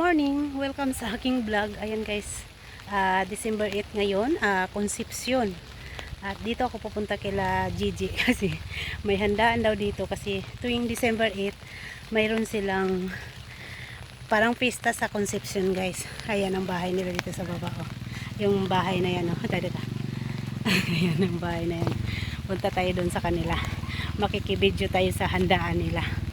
morning! Welcome sa aking vlog. Ayan guys, ah, December 8 ngayon, ah, Concepcion. At dito ako pupunta kila Gigi kasi may handaan daw dito kasi tuwing December 8, mayroon silang parang pista sa Concepcion guys. Ayan ang bahay nila dito sa baba. Oh. Yung bahay na yan. Oh. Tada, tada. Ayan ang bahay na yan. Punta tayo doon sa kanila. Makikibidyo tayo sa handaan nila. Ayan.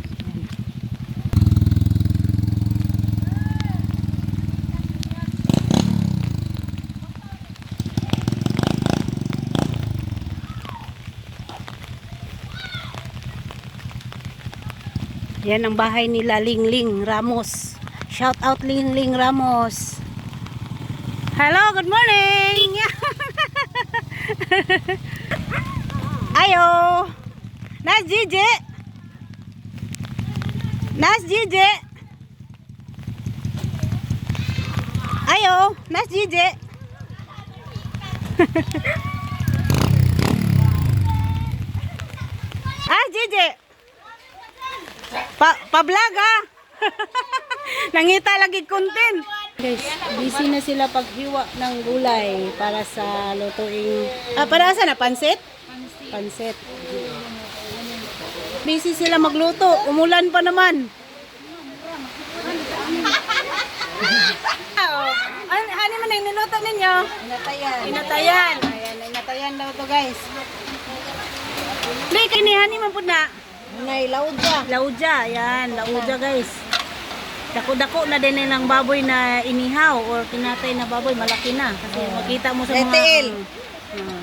Yan ang bahay nila Lingling Ramos. Shout out Lingling Ramos. Hello, good morning. Ayo. Nas Gigi. Nas Gigi. Ayo, Nas Gigi. ah, Gigi. Pa pa-vlog ah. Nangita lagi content. Guys, busy na sila paghiwa ng gulay para sa lutuing Ah, para sa na pansit? Pansit. Busy sila magluto. Umulan pa naman. Ano ano man ang niluto ninyo? Inatayan. Inatayan. Ayan, inatayan daw to guys. Di, kinihan ni man po na. Nay, laudya. Lauja, yan, lauja guys. Dako-dako na din nilang baboy na inihaw or kinatay na baboy, malaki na. Kasi makita mo sa mga... Retail. Ah.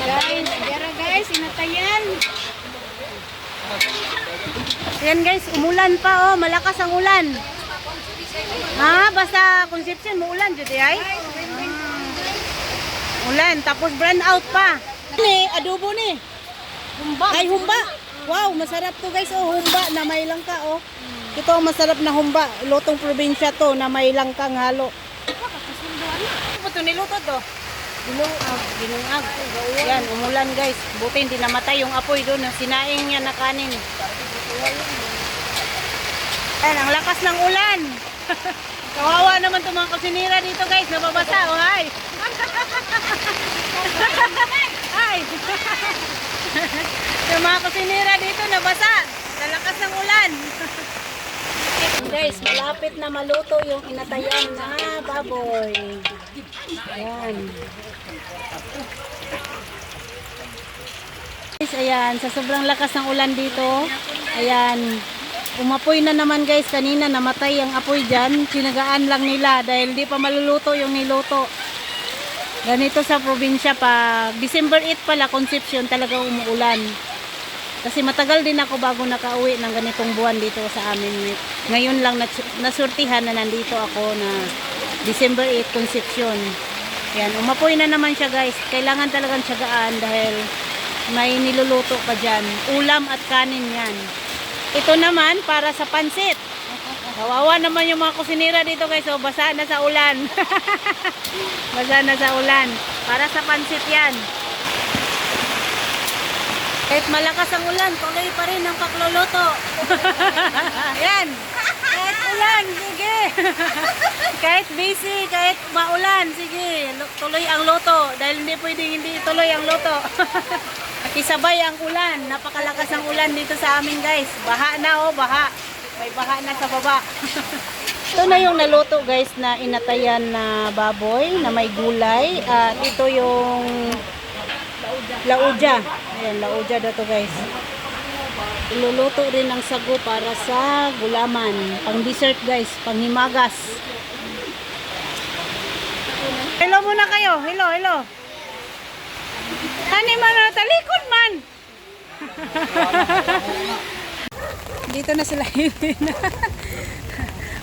Guys, gara guys, inatayan. Yan guys, umulan pa oh, malakas ang ulan. Ha, basta Concepcion mo ulan jud ay. Ah. Ulan, tapos brand out pa. Ni, adobo ni. Humba. Ay, humba. Wow, masarap to guys. Oh, humba na may langka oh. Ito masarap na humba. Lutong probinsya to na may langkang halo. Ano to niluto to? Dinungag, dinungag. Yan, umulan guys. Buti hindi namatay yung apoy doon. Sinaing niya na kanin. Ayan, ang lakas ng ulan. Kawawa naman itong mga kusinira dito guys. Nababasa, oh hi. Hi. yung mga kusinira dito nabasa. Sa lakas ng ulan. guys, malapit na maluto yung inatayan na baboy. Ayan. Guys, ayan, sa sobrang lakas ng ulan dito, ayan, umapoy na naman guys, kanina namatay ang apoy dyan, sinagaan lang nila dahil di pa maluluto yung niluto. Ganito sa probinsya pa, December 8 pala, Concepcion, talaga umuulan. Kasi matagal din ako bago nakauwi ng ganitong buwan dito sa amin. Ngayon lang nas- nasurtihan na nandito ako na December 8, Concepcion. Yan, umapoy na naman siya guys. Kailangan talagang tiyagaan dahil may niluluto pa dyan. Ulam at kanin yan. Ito naman para sa pansit. Kawawa naman yung mga kusinira dito guys. So, basa na sa ulan. basa na sa ulan. Para sa pansit yan. Kahit malakas ang ulan, tuloy pa rin ang pagluluto. yan. Kahit ulan, sige. kahit busy, kahit maulan, sige. Tuloy ang luto. Dahil hindi pwedeng hindi tuloy ang luto. Nakisabay ang ulan. Napakalakas ang ulan dito sa amin guys. Baha na oh, baha. May baha na sa baba. ito na yung naluto guys na inatayan na baboy na may gulay. At ito yung lauja. Ayan, lauja daw to guys. Iluluto rin ng sago para sa gulaman. Pang dessert guys, pang himagas. Hello muna kayo. Hello, hello. Hani man na talikod man. dito na sila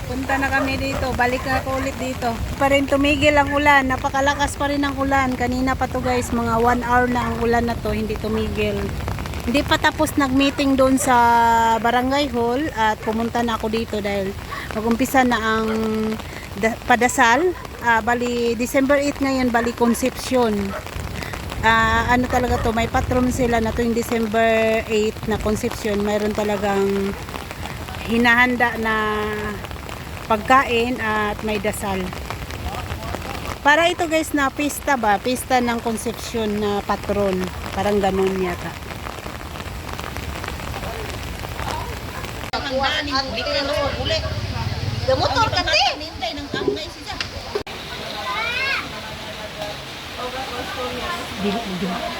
Punta na kami dito. Balik na ako ulit dito. Pa rin tumigil ang ulan. Napakalakas pa rin ang ulan. Kanina pa to guys. Mga 1 hour na ang ulan na to. Hindi tumigil. Hindi pa tapos nag-meeting doon sa barangay hall. At pumunta na ako dito dahil mag-umpisa na ang da- padasal. Ah, bali, December 8 ngayon. Bali, Concepcion. Ah, ano talaga to, may patron sila na tuwing December 8 na Concepcion, mayroon talagang hinahanda na pagkain at may dasal. Para ito guys na pista ba? Pista ng Concepcion na patron. Parang ganun yata. Gamotor ka te. Di, di.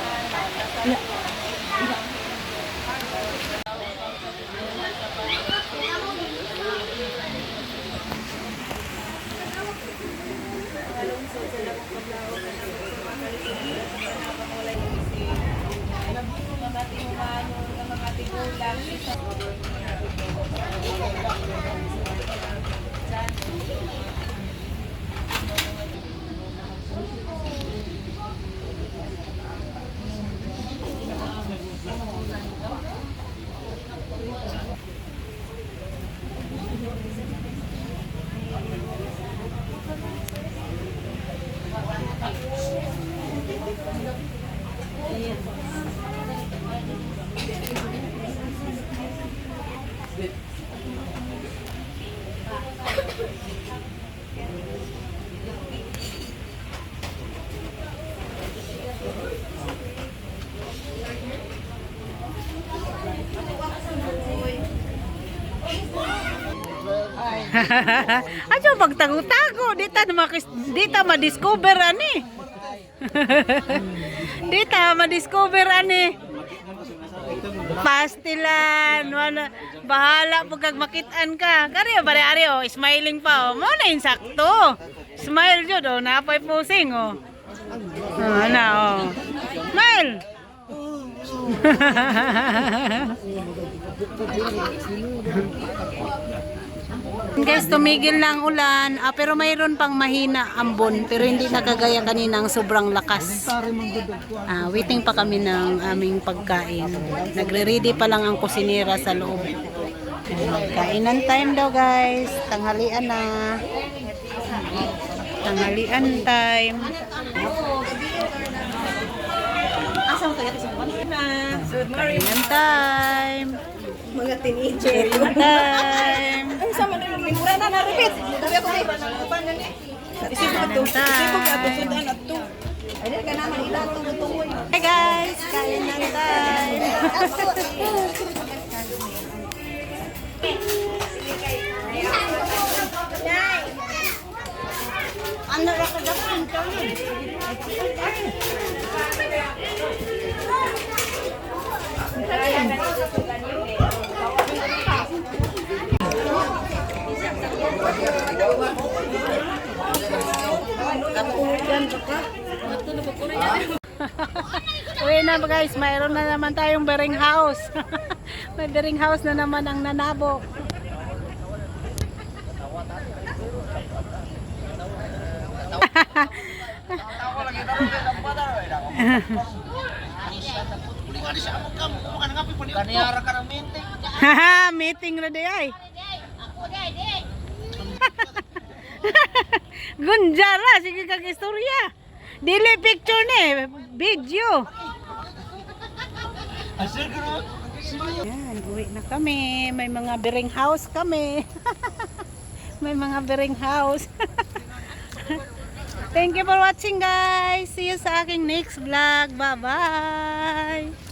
Ano pagtago-tago? Di ta makis, di ta ma-discover ani. di ta ma-discover ani. Pastilan, wala bahala pag kag makitaan ka. Kari bare ari oh, smiling pa oh. Mo na insakto. Smile jud oh, napay pusing oh. Ah, na oh. Smile. Guys, tumigil ang ulan, ah, pero mayroon pang mahina ambon, pero hindi nakagaya kanina ang sobrang lakas. Ah, waiting pa kami ng aming pagkain. Nagre-ready pa lang ang kusinera sa loob. Kainan time daw guys, tanghalian na. Tanghalian time. Kainan time. Mga teenager. Time. Ay, sama na yung mimura na na-repeat. Sabi ako eh. Isip ko to. Isip ko ka to. Sundan at to. Ay, ka naman ilan to. Tungoy. Hey guys, kainan time. Ano ra ka dapat Uwi na ba guys, mayroon na naman tayong bering house. May bering house na naman ang nanabo. Kaniyara ka ng meeting. Haha, meeting na di ay. Gunjara, sige kag istorya. Dili picture ni, video. Yan, uwi na kami. May mga bering house kami. May mga bering house. Thank you for watching guys. See you sa aking next vlog. Bye-bye.